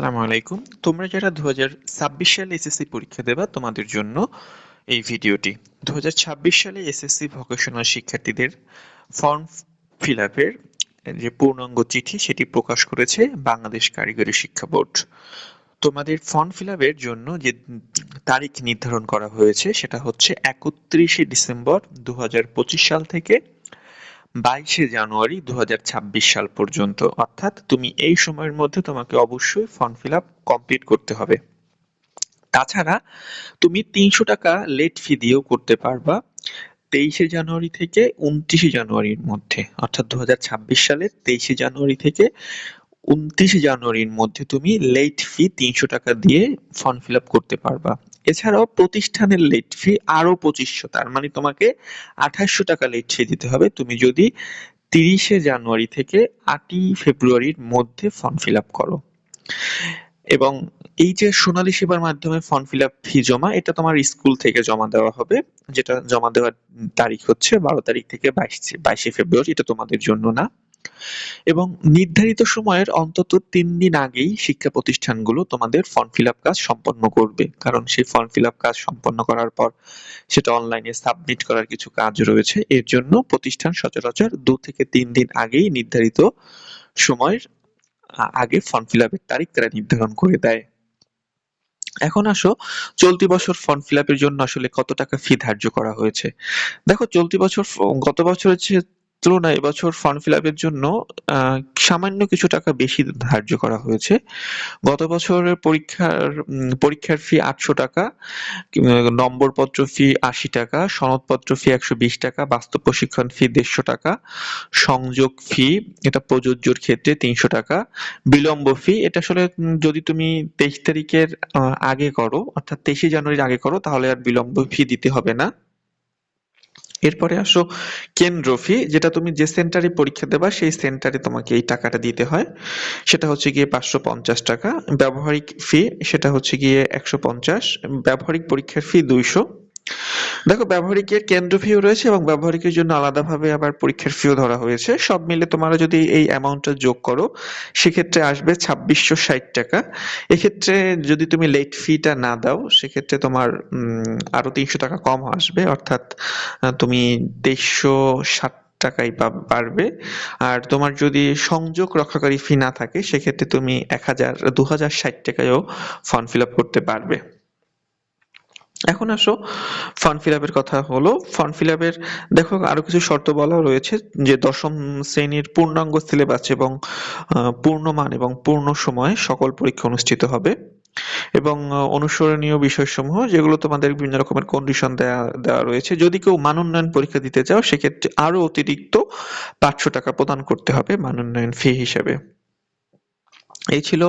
আসসালামু আলাইকুম। তোমরা যারা দু হাজার ছাব্বিশ সালে এসএসসি পরীক্ষা দেবা, তোমাদের জন্য এই ভিডিওটি। দু হাজার ছাব্বিশ সালে এসএসসি ভোকেশনাল শিক্ষার্থীদের ফর্ম ফিল আপের যে পূর্ণাঙ্গ চিঠি, সেটি প্রকাশ করেছে বাংলাদেশ কারিগরি শিক্ষা বোর্ড। তোমাদের ফর্ম ফিল আপের জন্য যে তারিখ নির্ধারণ করা হয়েছে, সেটা হচ্ছে একত্রিশে ডিসেম্বর দু হাজার পঁচিশ সাল থেকে বাইশে জানুয়ারি দু সাল পর্যন্ত। অর্থাৎ তুমি এই সময়ের মধ্যে তোমাকে অবশ্যই ফর্ম ফিল আপ কমপ্লিট করতে হবে। তাছাড়া তুমি তিনশো টাকা লেট ফি দিয়েও করতে পারবা তেইশে জানুয়ারি থেকে উনত্রিশে জানুয়ারির মধ্যে। অর্থাৎ দু সালের তেইশে জানুয়ারি থেকে উনত্রিশে জানুয়ারির মধ্যে তুমি লেট ফি তিনশো টাকা দিয়ে ফর্ম ফিল আপ করতে পারবা। এছাড়াও প্রতিষ্ঠানের লেট ফি আরও পঁচিশশো, তার মানে তোমাকে আঠাশশো টাকা লেট ফি দিতে হবে। তুমি যদি তিরিশে জানুয়ারি থেকে আটই ফেব্রুয়ারির মধ্যে ফর্ম ফিল আপ করো। এবং এই যে সোনালী সেবার মাধ্যমে ফর্ম ফিল আপ ফি জমা, এটা তোমার স্কুল থেকে জমা দেওয়া হবে। যেটা জমা দেওয়ার তারিখ হচ্ছে বারো তারিখ থেকে বাইশ বাইশে ফেব্রুয়ারি, এটা তোমাদের জন্য না। এবং নির্ধারিত সময়ের অন্তত তিন দিন আগেই শিক্ষা প্রতিষ্ঠানগুলো তোমাদের ফর্ম ফিল আপ কাজ সম্পন্ন করবে। কারণ সেই ফর্ম ফিল আপ কাজ সম্পন্ন করার পর সেটা অনলাইনে সাবমিট করার কিছু কাজ রয়েছে। এর জন্য প্রতিষ্ঠান সচরাচর দু থেকে তিন দিন আগেই নির্ধারিত সময়ের আগে ফর্ম ফিল আপের তারিখ তারা নির্ধারণ করে দেয়। এখন আসো, চলতি বছর ফর্ম ফিল আপের জন্য আসলে কত টাকা ফি ধার্য করা হয়েছে? দেখো, চলতি বছর, গত বছরের চেয়ে তুলনায় এবছর ফর্ম ফিল আপের জন্য সামান্য কিছু টাকা বেশি ধার্য করা হয়েছে। গত বছরের পরীক্ষার পরীক্ষার ফি আটশো টাকা নম্বরপত্র ফি আশি টাকা, সনদপত্র ফি একশো বিশ টাকা, বাস্তব প্রশিক্ষণ ফি দেড়শো টাকা, সংযোগ ফি এটা প্রযোজ্যর ক্ষেত্রে তিনশো টাকা, বিলম্ব ফি এটা আসলে যদি তুমি তেইশ তারিখের আগে করো, অর্থাৎ তেইশে জানুয়ারির আগে করো, তাহলে আর বিলম্ব ফি দিতে হবে না। এরপরে আসো, কেন্দ্র ফি যেটা তুমি যে সেন্টারে পরীক্ষা দেবা, সেই সেন্টারে তোমাকে এই টাকাটা দিতে হয়। সেটা হচ্ছে গিয়ে পাঁচশো পঞ্চাশ টাকা। ব্যবহারিক ফি সেটা হচ্ছে গিয়ে একশো পঞ্চাশ। ব্যবহারিক পরীক্ষার ফি দুইশো। দেখো, ব্যবহারিকের কেন্দ্র ফিও রয়েছে এবং ব্যবহারিকের জন্য আলাদাভাবে আবার পরীক্ষার ফিও ধরা হয়েছে। সব মিলে তোমরা যদি এই অ্যামাউন্টটা যোগ করো, সেক্ষেত্রে আসবে ছাব্বিশশো ষাট টাকা। এক্ষেত্রে যদি তুমি লেট ফিটা না দাও, সেক্ষেত্রে তোমার আরও তিনশো টাকা কম আসবে। অর্থাৎ তুমি তেইশশো ষাট টাকাই পারবে। আর তোমার যদি সংযোগ রক্ষাকারী ফি না থাকে, সেক্ষেত্রে তুমি এক হাজার, দু হাজার ষাট টাকায়ও ফর্ম ফিল আপ করতে পারবে। এখন আসো ফর্ম ফিল আপের কথা হলো। ফর্ম ফিল আপের দেখো আরও কিছু শর্ত বলা রয়েছে যে দশম শ্রেণির পূর্ণাঙ্গ সিলেবাস এবং পূর্ণমান এবং পূর্ণ সময়ে সকল পরীক্ষা অনুষ্ঠিত হবে। এবং অনুসরণীয় বিষয়সমূহ যেগুলো তোমাদের বিভিন্ন রকমের কন্ডিশন দেওয়া দেওয়া রয়েছে। যদি কেউ মানোন্নয়ন পরীক্ষা দিতে চাও, সেক্ষেত্রে আরও অতিরিক্ত পাঁচশো টাকা প্রদান করতে হবে মানোন্নয়ন ফি হিসেবে। এই ছিল